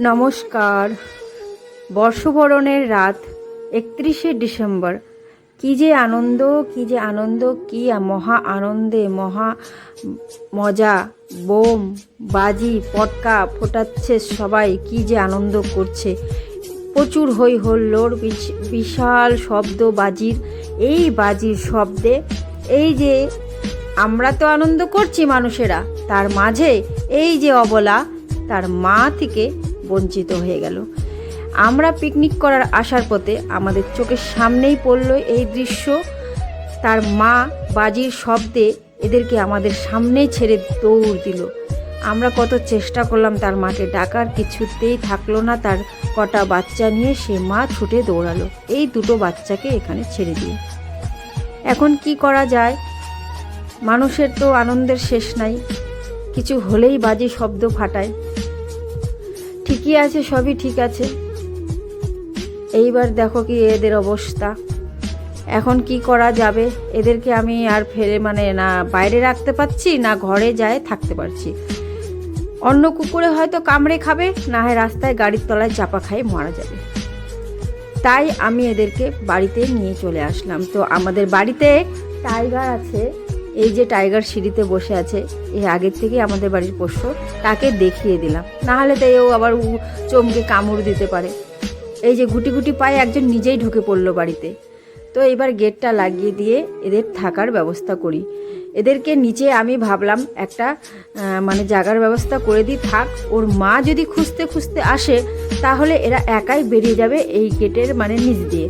নমস্কার। বর্ষবরণের রাত একত্রিশে ডিসেম্বর। কী যে আনন্দ, কী যে আনন্দ, কী মহা আনন্দে, মহা মজা। বোম, বাজি, পটকা ফোটাচ্ছে সবাই, কী যে আনন্দ করছে। প্রচুর হই হল্লোড়, বিশ- বিশাল শব্দ বাজির। এই বাজির শব্দে, এই যে আমরা তো আনন্দ করছি মানুষেরা, তার মাঝে এই যে অবলা, তার মা থেকে বঞ্চিত হয়ে গেল। আমরা পিকনিক করার আসার পথে আমাদের চোখের সামনেই পড়ল এই দৃশ্য। তার মা বাজির শব্দে এদেরকে আমাদের সামনেই ছেড়ে দৌড় দিল। আমরা কত চেষ্টা করলাম তার মাকে ডাকার, কিছুতেই থাকল না তার কটা বাচ্চা নিয়ে। সে মা ছুটে দৌড়ালো। এই দুটো বাচ্চাকে এখানে ছেড়ে দিয়ে এখন কি করা যায়? মানুষের তো আনন্দের শেষ নাই। কিছু হলেই বাজি শব্দ ফাটায়। ঠিকই আছে, সবই ঠিক আছে। এইবার দেখো কি এদের অবস্থা। এখন কি করা যাবে? এদেরকে আমি আর ফেলে মানে না বাইরে রাখতে পারছি, না ঘরে যায় থাকতে পারছি। অন্য কুকুরে হয়তো কামড়ে খাবে, না হয় রাস্তায় গাড়ির তলায় চাপা খাই মারা যাবে। তাই আমি এদেরকে বাড়িতে নিয়ে চলে আসলাম। তো আমাদের বাড়িতে টাইগার আছে। এই যে টাইগার সিঁড়িতে বসে আছে এই আগের থেকে আমাদের বাড়ির পোষ্য, তাকে দেখিয়ে দিলাম। না হলে তো এও আবার চমকে কামড় দিতে পারে। এই যে গুটি গুটি পায়ে একজন নিজেই ঢুকে পড়ল বাড়িতে। তো এবার গেটটা লাগিয়ে দিয়ে এদের থাকার ব্যবস্থা করি। এদেরকে নিচে আমি ভাবলাম, একটা মানে জাগার ব্যবস্থা করে দিই, থাক, ওর মা যদি খুঁজতে খুঁজতে আসে, তাহলে এরা একাই বেরিয়ে যাবে এই গেটের মানে নিচ দিয়ে।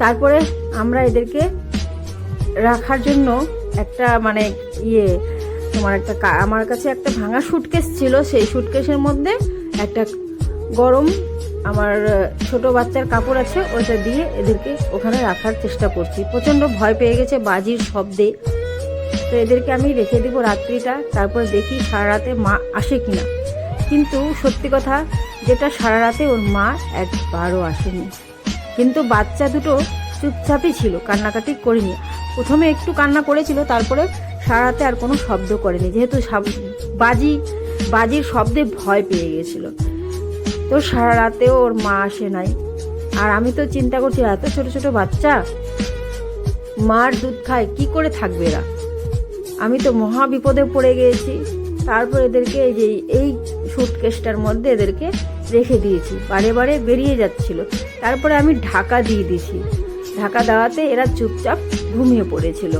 তারপরে আমরা এদেরকে রাখার জন্য একটা মানে ইয়ে তোমার একটা আমার কাছে একটা ভাঙা সুটকেস ছিল। সেই সুটকেসের মধ্যে একটা গরম আমার ছোট বাচ্চার কাপড় আছে ওটা দিয়ে এদেরকে ওখানে রাখার চেষ্টা করছি। প্রচণ্ড ভয় পেয়ে গেছে বাজির শব্দে। তো এদেরকে আমি রেখে দিব রাত্রিটা, তারপর দেখি সারা রাতে মা আসে কিনা। কিন্তু সত্যি কথা, যেটা সারা রাতে ওর মা একবারও আসেনি। কিন্তু বাচ্চা দুটো চুপচাপই ছিল, কান্নাকাটি করেনি। প্রথমে একটু কান্না করেছিল, তারপরে সারা রাতে আর কোনো শব্দ করেনি। যেহেতু বাজি, বাজির শব্দে ভয় পেয়ে গেছিল। তো সারা রাতেও ওর মা আসে নাই। আর আমি তো চিন্তা করছি, এত ছোট ছোট বাচ্চা, মার দুধ খায়, কি করে থাকবে এরা? আমি তো মহা বিপদে পড়ে গিয়েছি তারপর এদেরকে এই যে, এই সুটকেসটার মধ্যে এদেরকে রেখে দিয়েছি। বারে বারে বেরিয়ে যাচ্ছিল। তারপরে আমি ঢাকা দিয়ে দিয়েছি ঢাকা দেওয়াতে এরা চুপচাপ ঘুমিয়ে পড়েছিল।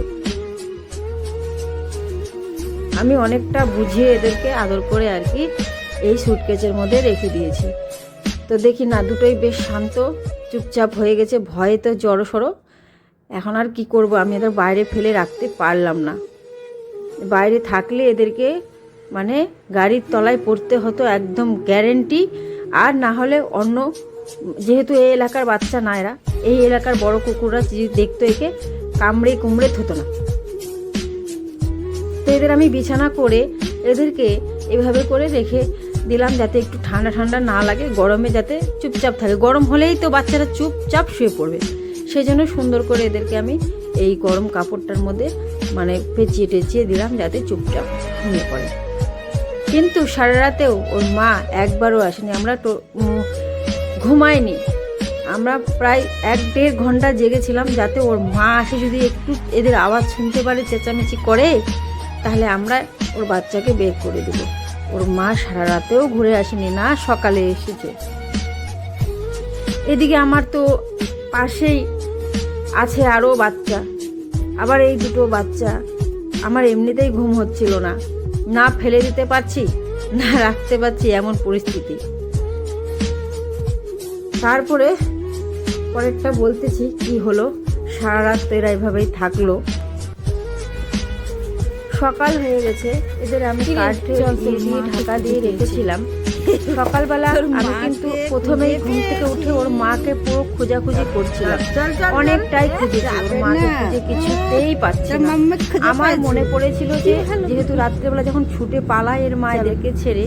আমি অনেকটা বুঝিয়ে এদেরকে আদর করে আর কি এই সুটকেচের মধ্যে রেখে দিয়েছি। তো দেখি না, দুটোই বেশ শান্ত, চুপচাপ হয়ে গেছে, ভয়ে তো জড়ো সড়ো। এখন আর কি করব, আমি এদের বাইরে ফেলে রাখতে পারলাম না। বাইরে থাকলে এদেরকে মানে গাড়ির তলায় পড়তে হতো একদম গ্যারেন্টি আর না হলে অন্য, যেহেতু এই এলাকার বাচ্চা না এরা, এই এলাকার বড় কুকুররা দেখতো একে কামড়ে কুমড়ে থতো না। তো এদের আমি বিছানা করে এদেরকে এভাবে করে রেখে দিলাম যাতে একটু ঠান্ডা ঠান্ডা না লাগে, গরমে যাতে চুপচাপ থাকে। গরম হলেই তো বাচ্চারা চুপচাপ শুয়ে পড়বে। সেই জন্য সুন্দর করে এদেরকে আমি এই গরম কাপড়টার মধ্যে মানে পেঁচিয়ে টেচিয়ে দিলাম যাতে চুপচাপ ঘুমিয়ে পড়ে। কিন্তু সারা রাতেও ওর মা একবারও আসেনি। আমরা ঘুমাইনি। আমরা প্রায় এক দেড় ঘণ্টা জেগেছিলাম যাতে ওর মা আসে যদি একটু এদের আওয়াজ শুনতে পারে, চেঁচামেচি করে, তাহলে আমরা ওর বাচ্চাকে বের করে দেবো। ওর মা সারা রাতেও ঘুরে আসেনি না, সকালে এসেছে। এদিকে আমার তো পাশেই আছে আরও বাচ্চা। আবার এই দুটো বাচ্চা আমার এমনিতেই ঘুম হচ্ছিল না। না ফেলে দিতে পারছি, না রাখতে পারছি এমন পরিস্থিতি। তারপরে পরেরটা বলতেছি কি হলো? সারা রাত এরা এভাবেই থাকল। সকাল হয়ে গেছে। এদের আমি কাঠে ঢাকা দিয়ে রেখেছিলাম। সকালবেলা আমি কিন্তু প্রথমেই ঘুম থেকে উঠে ওর মাকে পুরো খোঁজাখুঁজি করছিলাম। অনেকটাই খুঁজেছি ওর মাকে খুঁজে কিছুতেই পাচ্ছি না। আমার মনে পড়েছিল যে যেহেতু রাত্রেবেলা যখন ছুটে পালায় এর মা এদেরকে ছেড়ে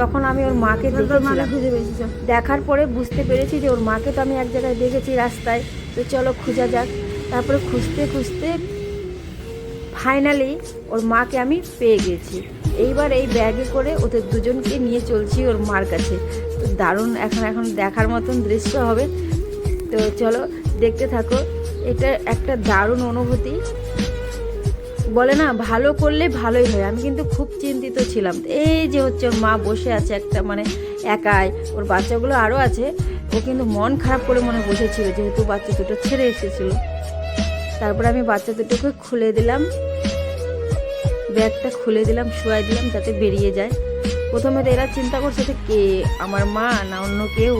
তখন আমি ওর মাকে দেখেছিলাম। দেখার পরে বুঝতে পেরেছি যে ওর মাকে তো আমি এক জায়গায় দেখেছি রাস্তায়। তো চলো খোঁজা যাক। তারপরে খুঁজতে খুঁজতে ফাইনালি ওর মাকে আমি পেয়ে গেছি। এইবার এই ব্যাগে করে ওদের দুজনকে নিয়ে চলছি ওর মার কাছে। তো দারুণ এখন এখন দেখার মতন দৃশ্য হবে। তো চলো দেখতে থাকো, এটা একটা দারুণ অনুভূতি। বলে না, ভালো করলে ভালোই হয়। আমি কিন্তু খুব চিন্তিত ছিলাম। এই যে হচ্ছে ওর মা বসে আছে একটা মানে একাই, ওর বাচ্চাগুলো আরও আছে। ও কিন্তু মন খারাপ করে মনে বসেছিল, যেহেতু বাচ্চা দুটো ছেড়ে এসেছিল। তারপর আমি বাচ্চা দুটোকে খুলে দিলাম। ব্যাগটা খুলে দিলাম, শুয়াই দিলাম যাতে বেরিয়ে যায়। প্রথমে তো এরা চিন্তা করছে যে কে? আমার মা না অন্য কেউ?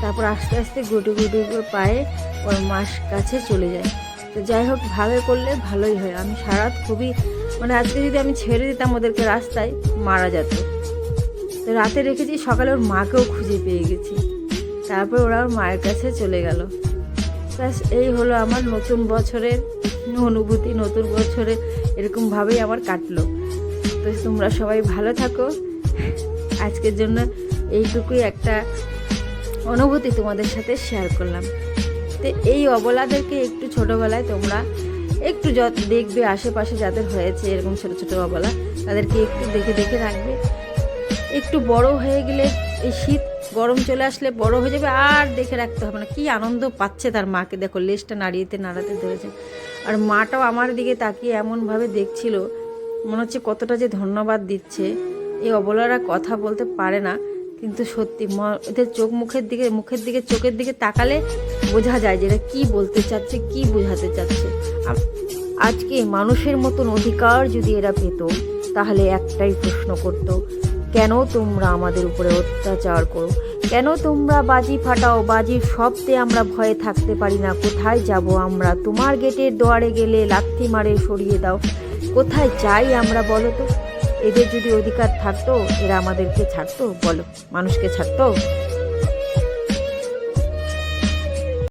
তারপর আস্তে আস্তে গুটু গুটু করে পায়ে ওর মাস কাছে চলে যায়। তো যাই হোক, ভালো করলে ভালোই হয়। আমি সারাত খুবই মানে আজকে যদি আমি ছেড়ে দিতাম ওদেরকে রাস্তায়, মারা যেত। তো রাতে রেখেছি, সকালে ওর মাকেও খুঁজে পেয়ে গেছি। তারপর ওরা ওর মায়ের কাছে চলে গেল। ব্যাস, এই হলো আমার নতুন বছরের অনুভূতি, নতুন বছরে এরকমভাবেই আমার কাটলো। তো তোমরা সবাই ভালো থাকো। আজকের জন্য এইটুকুই একটা অনুভূতি তোমাদের সাথে শেয়ার করলাম। তো এই অবলাদেরকে একটু ছোটোবেলায় তোমরা একটু যত দেখবে আশেপাশে যাদের হয়েছে এরকম ছোটো ছোটো অবলা, তাদেরকে একটু দেখে দেখে রাখবে। একটু বড় হয়ে গেলে এই শীত গরম চলে আসলে বড় হয়ে যাবে, আর দেখে রাখতে হবে না। কি আনন্দ পাচ্ছে তার মাকে। দেখো, লেজটা নাড়িয়েতে নাড়াতে ধরেছে। আর মাটাও আমার দিকে তাকিয়ে এমনভাবে দেখছিল, মনে হচ্ছে কতটা যে ধন্যবাদ দিচ্ছে। এই অবলারা কথা বলতে পারে না, কিন্তু সত্যি এদের চোখ মুখের দিকে মুখের দিকে, চোখের দিকে তাকালে বোঝা যায় যে এরা কী বলতে চাচ্ছে, কী বোঝাতে চাচ্ছে। আজকে মানুষের মতন অধিকার যদি এরা পেত, তাহলে একটাই প্রশ্ন করতো, কেন তোমরা আমাদের উপরে অত্যাচার করো? কেন তোমরা বাজি ফাটাও? বাজির শব্দে আমরা ভয়ে থাকতে পারি না। কোথায় যাব আমরা? তোমার গেটের দোয়ারে গেলে লাথি মারে সরিয়ে দাও। কোথায় যাই আমরা বলো তো? এদের যদি অধিকার থাকতো, এরা আমাদেরকে ছাড়তো? বলো। মানুষকে ছাড়তো?